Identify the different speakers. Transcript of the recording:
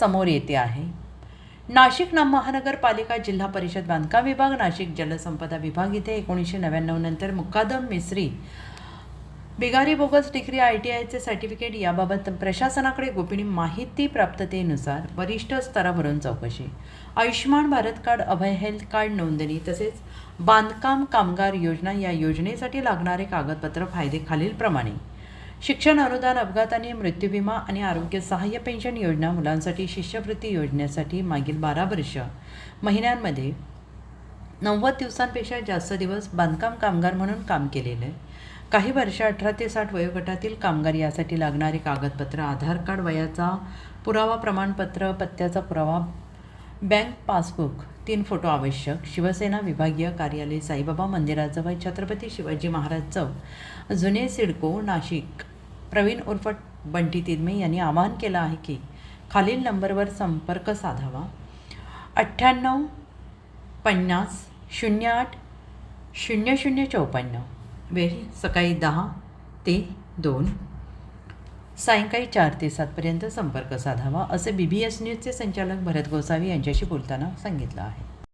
Speaker 1: समोर येते आहे. नाशिक ना महानगरपालिका जिल्हा परिषद बांधकाम विभाग नाशिक जलसंपदा विभाग इथे एकोणीसशे नव्याण्णव नंतर मुक्कादम मिस्री बिगारी बोगस डिग्री आय टी आयचे सर्टिफिकेट याबाबत प्रशासनाकडे गोपनीय माहिती प्राप्ततेनुसार वरिष्ठ स्तरावरून चौकशी. Ayushman Bharat card Abhay health card नोंदणी तसेच बांधकाम कामगार योजना या योजनेसाठी लागणारे कागदपत्र फायदे खालीलप्रमाणे शिक्षण अनुदान अपघात आणि मृत्यू विमा आणि आरोग्य सहाय्य पेन्शन योजना मुलांसाठी शिष्यवृत्ती योजनेसाठी मागील बारा वर्ष. महिन्यांमध्ये नव्वद दिवसांपेक्षा जास्त दिवस बांधकाम कामगार म्हणून काम केलेलं. काही वर्ष अठरा ते साठ वयोगटातील कामगार यासाठी लागणारे कागदपत्र आधार कार्ड वयाचा पुरावा प्रमाणपत्र पत्त्याचा पुरावा बँक पासबुक तीन फोटो आवश्यक शिवसेना विभागीय कार्यालय साईबाबा मंदिराजवळ छत्रपती शिवाजी महाराज चौक जुने सिडको नाशिक. प्रवीण उर्फ बंटी तिदमे यांनी आवाहन केलं आहे की खालील नंबरवर संपर्क साधावा. अठ्ठ्याण्णव पन्नास शून्य आठ शून्य शून्य चौपन्न. वेळ सकाळी दहा ते दोन. सायंकाळी चार ते सातपर्यंत संपर्क साधावा असे बी बी एस न्यूजचे संचालक भरत गोसावी यांच्याशी बोलताना सांगितलं आहे.